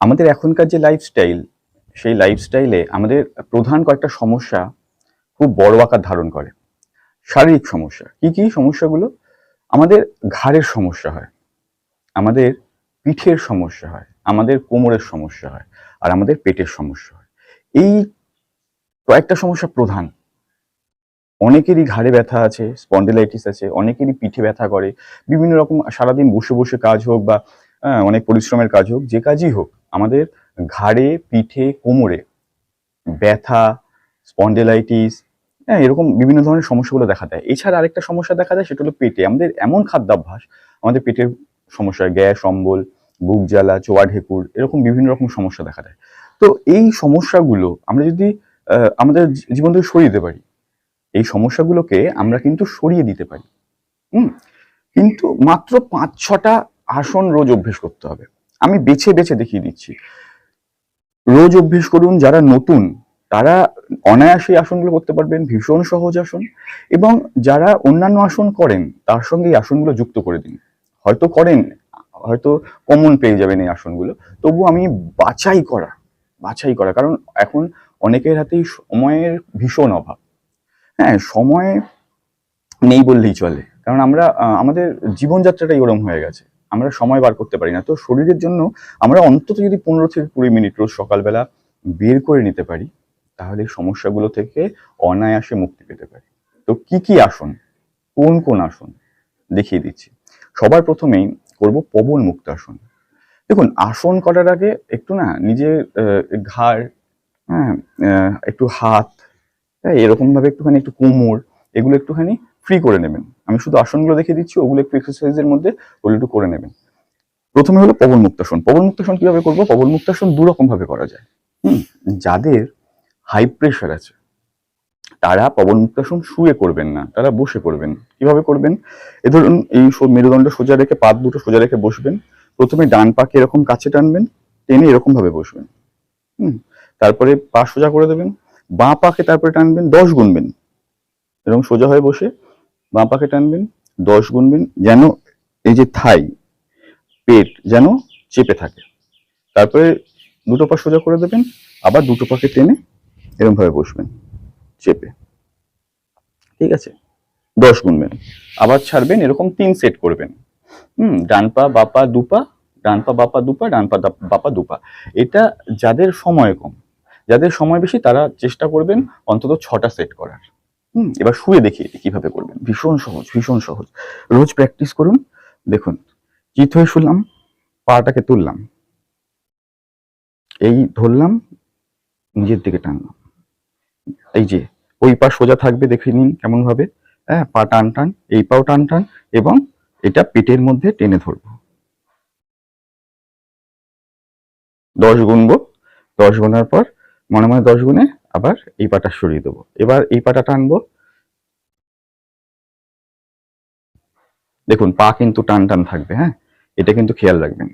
আমাদের এখনকার যে লাইফস্টাইল সেই লাইফস্টাইলে আমাদের প্রধান কয়েকটা সমস্যা খুব বড় আকার ধারণ করে। শারীরিক সমস্যা। কি কি সমস্যাগুলো? আমাদের ঘাড়ের সমস্যা হয়, আমাদের পিঠের সমস্যা হয়, আমাদের কোমরের সমস্যা হয়, আর আমাদের পেটের সমস্যা হয়। এই কয়েকটা সমস্যা প্রধান। অনেকেরই ঘাড়ে ব্যথা আছে স্পন্ডিলাইটিস আছে, অনেকেরই পিঠে ব্যথা করে, বিভিন্ন রকম সারাদিন বসে বসে কাজ হোক বা অনেক পরিশ্রমের কাজ হোক, যে কাজই হোক আমাদের ঘাড়ে, পিঠে, কোমরে ব্যথা স্পন্ডেলাইটিস হ্যাঁ এরকম বিভিন্ন ধরনের সমস্যাগুলো দেখা দেয়। এছাড়া আরেকটা সমস্যা দেখা দেয়, সেটা হলো পেটে। আমাদের এমন খাদ্যাভ্যাস, আমাদের পেটের সমস্যা, গ্যাস, অম্বল, বুক জ্বালা, চোয়া ঢেকুর, এরকম বিভিন্ন রকম সমস্যা দেখা দেয়। তো এই সমস্যাগুলো আমরা যদি আমাদের জীবন থেকে সরিয়ে দিতে পারি, এই সমস্যাগুলোকে আমরা কিন্তু সরিয়ে দিতে পারি। হুম? কিন্তু মাত্র পাঁচ ছটা আসন রোজ অভ্যেস করতে হবে। আমি বেছে বেছে দেখিয়ে দিচ্ছি। রোজ অভ্যেস করুন, যারা নতুন, তারা অনায়াসে আসনগুলো করতে পারবেন, ভীষণ সহজ আসন এবং যারা অন্যান্য আসন করেন, তার সঙ্গে এই আসনগুলো যুক্ত করে দিন। হয়তো করেন, হয়তো কমন পেয়ে যাবেন এই আসনগুলো। তবু আমি বাছাই করা বাছাই করা, কারণ এখন অনেকের হাতেই সময়ের ভীষণ অভাব। হ্যাঁ সময় নেই বললেই চলে, কারণ আমরা আমাদের জীবনযাত্রাটাই ওরম হয়ে গেছে। আমরা সময় বার করতে পারি না। তো শরীরের জন্য আমরা অন্তত যদি পনেরো থেকে কুড়ি মিনিট রোজ সকালবেলা বের করে নিতে পারি, তাহলে সমস্যাগুলো থেকে অনায়াসে মুক্তি পেতে পারি। তো কি কি আসন? কোন কোন আসন? দেখিয়ে দিচ্ছি। সবার প্রথমেই করব পবন মুক্ত আসন। দেখুন, আসন করার আগে একটু না নিজের ঘাড় হ্যাঁ একটু হাত হ্যাঁ এরকম ভাবে একটুখানি একটু কোমর এগুলো একটুখানি ফ্রি করে নেবেন। আমি শুধু আসনগুলো দেখিয়ে দিচ্ছি, ওগুলো একটু এক্সারসাইজের মধ্যে ওগুলো একটু করে নেবেন। প্রথমে হলো পবন মুক্তাসন। পবন মুক্তাসন কীভাবে করব? পবন মুক্তাসন দু রকম ভাবে করা যায়। হুম, যাদের হাই প্রেশার আছে, তারা পবন মুক্তাসন শুয়ে করবেন না, তারা বসে করবেন কীভাবে করবেন? এ ধরুন এই মেরুদণ্ড সোজা রেখে পাত দুটো সোজা রেখে বসবেন। প্রথমে ডান পাকে এরকম কাছে টানবেন, টেনে এরকম ভাবে বসবেন। হুম, তারপরে পা সোজা করে দেবেন, বাঁ পাকে তারপরে টানবেন, দশ গুনবেন। এরকম সোজা হয়ে বসে বাঁ পাকে টানবেন, দশ গুনবেন, যেন এই যে থাই, পেট যেন চেপে থাকে। তারপরে দুটো পা সোজা করে দেবেন, আবার দুটো পাকে টেনে এরকম ভাবে বসবেন, চেপে। ঠিক আছে? দশ গুনবেন, আবার ছাড়বেন, এরকম তিন সেট করবেন। হুম, ডান পা বাপা দুপা ডান পা বাপা দুপা ডান পা বাপা দুপা এটা যাদের সময় কম, যাদের সময় বেশি, তারা চেষ্টা করবেন অন্তত ছটা সেট করার। হুম, এবার শুয়ে দিই কীভাবে করবেন। ভীষণ সহজ ভীষণ সহজ। রোজ প্র্যাকটিস করুন, দেখুন, চিত হয়ে শুলাম, পাটাকে তুললাম, এই ধরলাম, নিজের দিকে টানলাম। এই যে, ওই পা সোজা থাকবে দেখে নিন কেমন ভাবে হ্যাঁ পা টান টান, এই পাও টান টান, এবং এটা পেটের মধ্যে টেনে ধরবো। দশ গুনবো, দশ গোনার পর, মনে মনে দশ গুনে আবার এই পাটা সরিয়ে দেবো। এবার এই পাটা টানবো। দেখুন, পা কিন্তু টান টান থাকবে হ্যাঁ? এটা কিন্তু খেয়াল রাখবেন।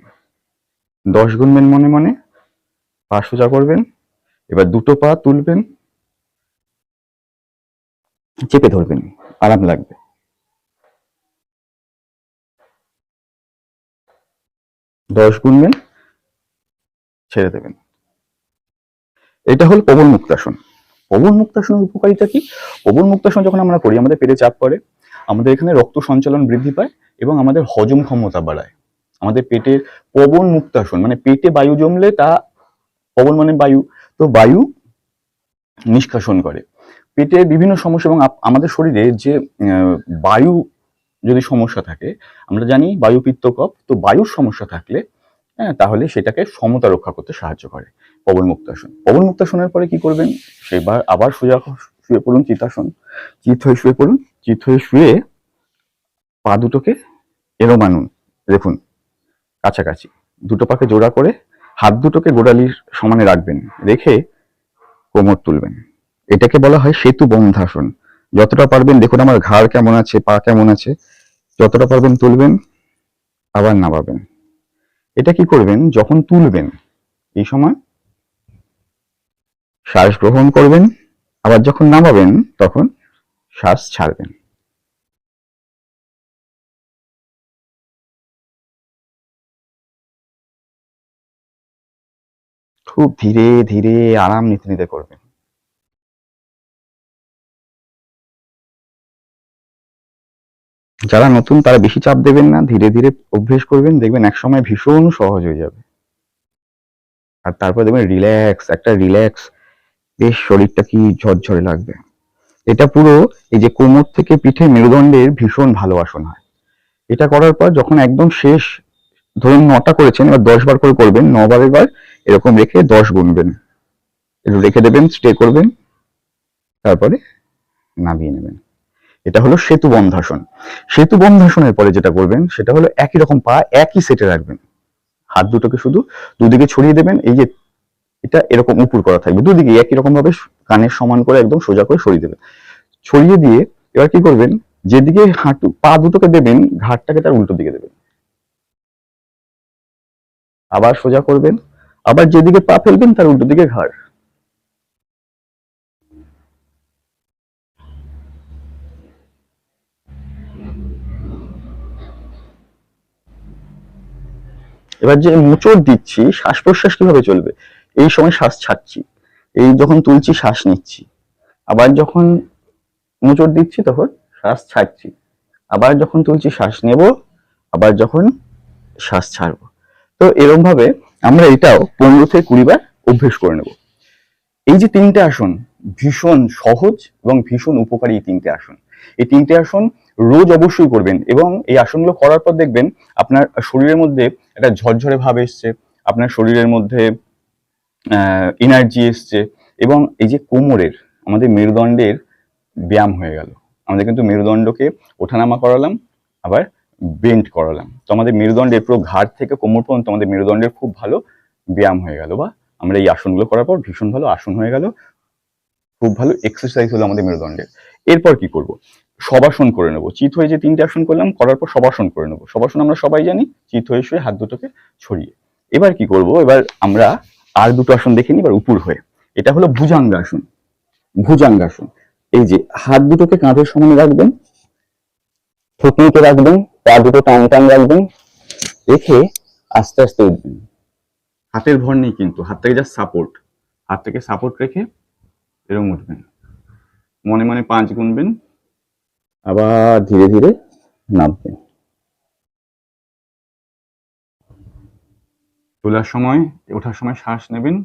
দশ গুনবেন মনে মনে, পা সোজা করবেন, এবার দুটো পা তুলবেন, চেপে ধরবেন, আরাম লাগবে। দশ গুনবেন ছেড়ে দেবেন। এটা হল পবন মুক্তাসন। পবন মুক্তাসনের উপকারিতা কি? পবন মুক্তাসন যখন আমরা করি আমাদের পেটে চাপ পড়ে, আমাদের এখানে রক্ত সঞ্চালন বৃদ্ধি পায় এবং আমাদের হজম ক্ষমতা বাড়ায়। আমাদের পেটের পবন মুক্তাসন মানে পেটে বায়ু জমলে তা পবন মানে বায়ু। তো বায়ু নিষ্কাশন করে। পেটে বিভিন্ন সমস্যা এবং আমাদের শরীরে যে বায়ু যদি সমস্যা থাকে, আমরা জানি বায়ু পিত্ত কফ, তো বায়ুর সমস্যা থাকলে হ্যাঁ তাহলে সেটাকে সমতা রক্ষা করতে সাহায্য করে। পবন মুক্তাসন পবন মুক্তাসনের পরে কি করবেন? সেবার আবার সোজা শুয়ে পড়ুন চিতাসন চিত হয়ে শুয়ে পড়ুন, চিত হয়ে শুয়ে পা দুটোকে এরম আনুন দেখুন, কাছাকাছি। দুটো পাকে জোড়া করে হাত দুটোকে গোড়ালির সমানে রাখবেন, রেখে কোমর তুলবেন। এটাকে বলা হয় সেতু বন্ধাসন যতটা পারবেন, দেখুন আমার ঘাড় কেমন আছে, পা কেমন আছে, যতটা পারবেন তুলবেন, আবার নামাবেন। এটা কি করবেন? যখন তুলবেন, এই সময় শ্বাস গ্রহণ করবেন, আবার যখন নামাবেন, তখন শ্বাস ছাড়বেন। খুব ধীরে ধীরে আরাম নিতে নিতে করবেন। যারা নতুন, তারা বেশি চাপ দেবেন না, ধীরে ধীরে অভ্যেস করবেন, দেখবেন এক সময় ভীষণ সহজ হয়ে যাবে। আর তারপর দেখবেন রিল্যাক্স, একটা রিল্যাক্স বেশ শরীরটা কি ঝরঝরে লাগবে। এটা পুরো এই যে কোমর থেকে পিঠে মেরুদণ্ডের ভীষণ ভালো আসন হয়। এটা করার পর যখন একদম শেষ, ধরুন নটা করেছেন, এবার দশ বার করে করবেন নবারের বার এরকম রেখে দশ গুনবেন। একটু রেখে দেবেন, স্টে করবেন, তারপরে নামিয়ে নেবেন। এটা হলো সেতু বন্ধাসন সেতু বন্ধাসনের পরে যেটা করবেন, সেটা হলো একই রকম পা একই সেটে রাখবেন। হাত দুটোকে শুধু দুদিকে ছড়িয়ে দেবেন, এই যে এটা এরকম উপর করা থাকবে। দুদিকে একই রকম ভাবে কানের সমান করে একদম সোজা করে সরিয়ে দেবেন ছড়িয়ে দিয়ে এবার কি করবেন? যেদিকে হাঁটু পা দুটোকে দেবেন, ঘাটটাকে তার উল্টো দিকে দেবেন। আবার সোজা করবেন। আবার যেদিকে পা ফেলবেন, তার উল্টো দিকে ঘাড়। এবার যে মোচড় দিচ্ছি শ্বাস প্রশ্বাস কীভাবে চলবে? এই সময় শ্বাস ছাড়ছি। এই যখন তুলছি, শ্বাস নিচ্ছি। আবার যখন মোচড় দিচ্ছি, তখন শ্বাস ছাড়ছি। আবার যখন তুলছি, শ্বাস নেব, আবার যখন শ্বাস ছাড়বো। তো এরকম ভাবে আমরা এটাও পনেরো থেকে কুড়ি বার অভ্যেস করে নেব। এই যে তিনটে আসন, ভীষণ সহজ এবং ভীষণ উপকারী এই তিনটে আসন। এই তিনটে আসন রোজ অবশ্যই করবেন এবং এই আসনগুলো করার পর দেখবেন আপনার শরীরের মধ্যে একটা ঝরঝরে ভাব এসছে, আপনার শরীরের মধ্যে এনার্জি এসছে এবং এই যে কোমরের আমাদের মেরুদণ্ডের ব্যায়াম হয়ে গেল। আমাদের কিন্তু মেরুদণ্ডকে ওঠানামা করালাম, আবার বেন্ড করালাম। তো আমাদের মেরুদণ্ডের পুরো ঘাট থেকে কোমর পর্যন্ত আমাদের মেরুদণ্ডের খুব ভালো ব্যায়াম হয়ে গেল বা আমরা এই আসনগুলো করার পর ভীষণ ভালো আসন হয়ে গেল। খুব ভালো এক্সারসাইজ হলো আমাদের মেরুদণ্ডের। এরপর কি করব? সবাসন করে নেব। চিত হয়ে যে তিনটে আসন করলাম, করার পর সবাসন করে নেব। সবাসন আমরা সবাই জানি, চিত হয়ে শুয়ে হাত দুটোকে ছড়িয়ে। এবার কি করব? এবার আমরা আর দুটো আসন দেখে নিই, এবার উপর হয়ে। এটা হলো ভুজাঙ্গাসন। ভুজাঙ্গাসন। এই যে হাত দুটোকে কাঁধের সমানে রাখবেন, থুতনিতে রাখবেন, পা দুটো টান টান রাখবেন, রেখে আস্তে আস্তে উঠবেন। হাতের ভর নেই কিন্তু, হাত থেকে যা সাপোর্ট হাত থেকে সাপোর্ট রেখে এরকম উঠবেন। মনে মনে পাঁচ গুনবেন, আবার ধীরে ধীরে নামবেন। তোলার সময়, ওঠার সময় শ্বাস নেবেন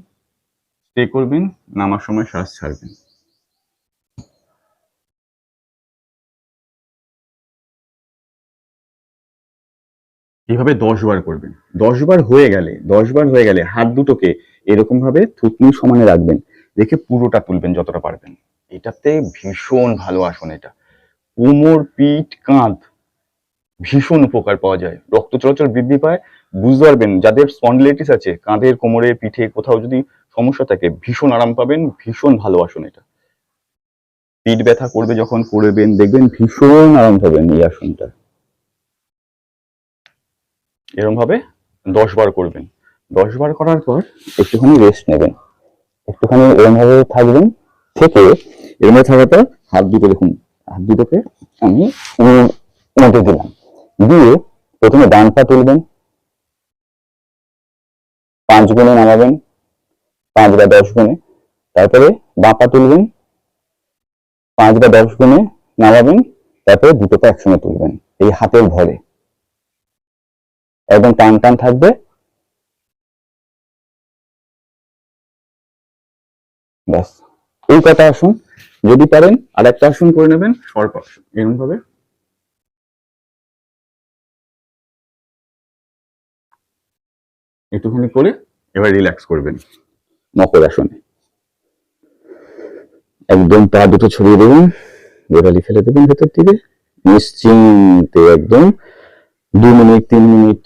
স্টে করবেন, নামার সময় শ্বাস ছাড়বেন। এইভাবে দশ বার করবেন। দশ বার হয়ে গেলে, দশ বার হয়ে গেলে হাত দুটোকে এরকম ভাবে থুতনি সমানে রাখবেন, রেখে পুরোটা তুলবেন যতটা পারবেন। এটাতে ভীষণ ভালো আসন এটা। কোমর, পিঠ, কাঁধ ভীষণ উপকার পাওয়া যায়। রক্ত চলাচল বৃদ্ধি পায় বুঝতে পারবেন যাদের স্পন্ডিলাইটিস আছে কাঁধের কোমরে পিঠে কোথাও যদি সমস্যা থাকে ভীষণ আরাম পাবেন ভীষণ ভালো আসন এটা পিঠ ব্যথা করবে যখন করবেন দেখবেন ভীষণ আরাম পাবেন এই আসনটা এরকম ভাবে দশ বার করবেন দশ বার করার পর একটুখানি রেস্ট নেবেন একটুখানি এরকম ভাবে থাকবেন থেকে এরকম ভাবে থাকার পর হাত দুটো দেখুন হাত দুটোকে আমি দিলাম দিয়ে প্রথমে ডান পা তুলবেন পাঁচ গুণে নামাবেন, পাঁচ বা দশ গুণে। তারপরে বাঁ পা তুলবেন, পাঁচ বা দশ গুণে নামাবেন, তারপরে দুটো পা একসঙ্গে তুলবেন, এই হাতের ভরে। একদম টান টান থাকবে। ব্যাস। এই কটা আসুন, যদি পারেন আর একটা আসন করে নেবেন সর্প এরকম ভাবে একটুখানি করে এবার রিল্যাক্স করবেন। মকর আসনে। একদম পা দুটো ছড়িয়ে দেবেন, গোড়ালি ফেলে দেবেন ভেতর থেকে। নিশ্চিন্তে একদম দু মিনিট, তিন মিনিট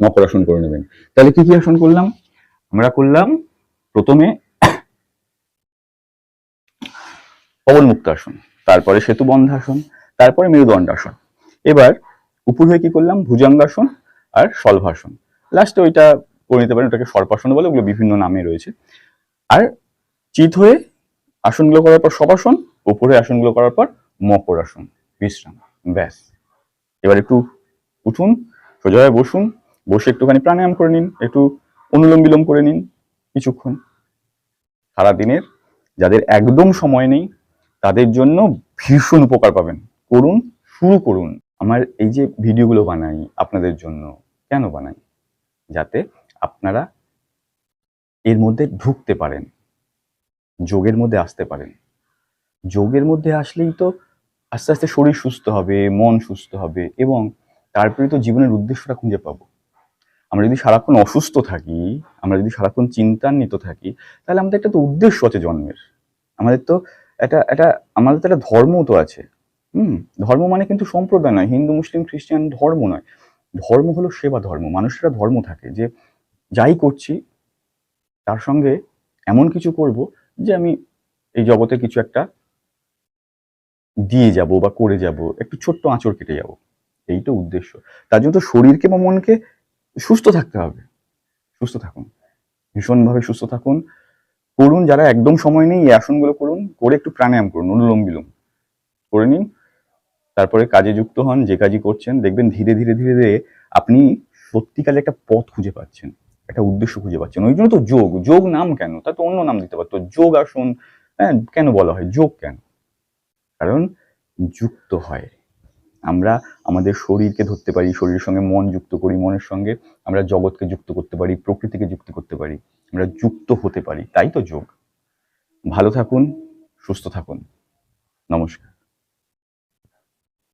মকর আসন করে নেবেন। তাহলে কি কি আসন করলাম? আমরা করলাম প্রথমে পবন মুক্ত আসন, তারপরে সেতু বন্ধাসন তারপরে মেরুদণ্ডাসন এবার উপর হয়ে কি করলাম? ভুজঙ্গাসন আর সলভাসন লাস্টে ওইটা করে নিতে পারেন, ওটাকে সর্পাসন বলে, ওগুলো বিভিন্ন নামে রয়েছে। আর চিত হয়ে আসনগুলো করার পর সবাসন উপরে আসনগুলো করার পর মকর আসন, বিশ্রাম, ব্যাস। এবার একটু উঠুন, সোজা হয়ে বসুন, বসে একটুখানি প্রাণায়াম করে নিন, একটু অনুলোম বিলোম করে নিন, কিছুক্ষণ। সারাদিনের যাদের একদম সময় নেই, তাদের জন্য ভীষণ উপকার পাবেন। করুন, শুরু করুন। আমার এই যে ভিডিওগুলো বানাই আপনাদের জন্য, কেন বানাই? যাতে আপনারা এর মধ্যে ঢুকতে পারেন, যোগের মধ্যে আসতে পারেন। যোগের মধ্যে আসলেই তো আস্তে আস্তে শরীর সুস্থ হবে, মন সুস্থ হবে এবং তারপরে তো জীবনের উদ্দেশ্যটা খুঁজে পাবো। আমরা যদি সারাক্ষণ অসুস্থ থাকি, আমরা যদি সারাক্ষণ চিন্তান্বিত থাকি, তাহলে আমাদের একটা তো উদ্দেশ্য আছে জন্মের। আমাদের তো একটা একটা, আমাদের তো একটা ধর্ম তো আছে। হুম, ধর্ম মানে কিন্তু সম্প্রদায় নয়, হিন্দু, মুসলিম, খ্রিস্টান ধর্ম নয়। ধর্ম হলো সেবা ধর্ম, মানুষেরা ধর্ম থাকে যে যাই করছি, তার সঙ্গে এমন কিছু করব যে আমি এই জগতে কিছু একটা দিয়ে যাব বা করে যাব, একটু ছোট্ট আঁচড় কেটে যাব। এই তো উদ্দেশ্য। তার জন্য তো শরীরকে বা মনকে সুস্থ থাকতে হবে। সুস্থ থাকুন। ভীষণভাবে সুস্থ থাকুন। করুন যারা একদম সময় নেই, এই আসনগুলো করুন, করে একটু প্রাণায়াম করুন অনুলোম বিলোম করে নিন। তারপরে কাজে যুক্ত হন, যে কাজই করছেন, দেখবেন ধীরে ধীরে ধীরে ধীরে আপনি সত্যিকালে একটা পথ খুঁজে পাচ্ছেন, একটা উদ্দেশ্য খুঁজে পাচ্ছেন। ওই জন্য তো যোগ যোগ নাম কেন? তা তো অন্য নাম দিতে পারতো। যোগ আসন হ্যাঁ কেন বলা হয়? যোগ কেন? কারণ যুক্ত হয়। আমরা আমাদের শরীরকে ধরতে পারি, শরীরের সঙ্গে মন যুক্ত করি, মনের সঙ্গে আমরা জগৎকে যুক্ত করতে পারি, প্রকৃতিকে যুক্ত করতে পারি, আমরা যুক্ত হতে পারি। তাই তো যোগ। ভালো থাকুন, সুস্থ থাকুন। নমস্কার।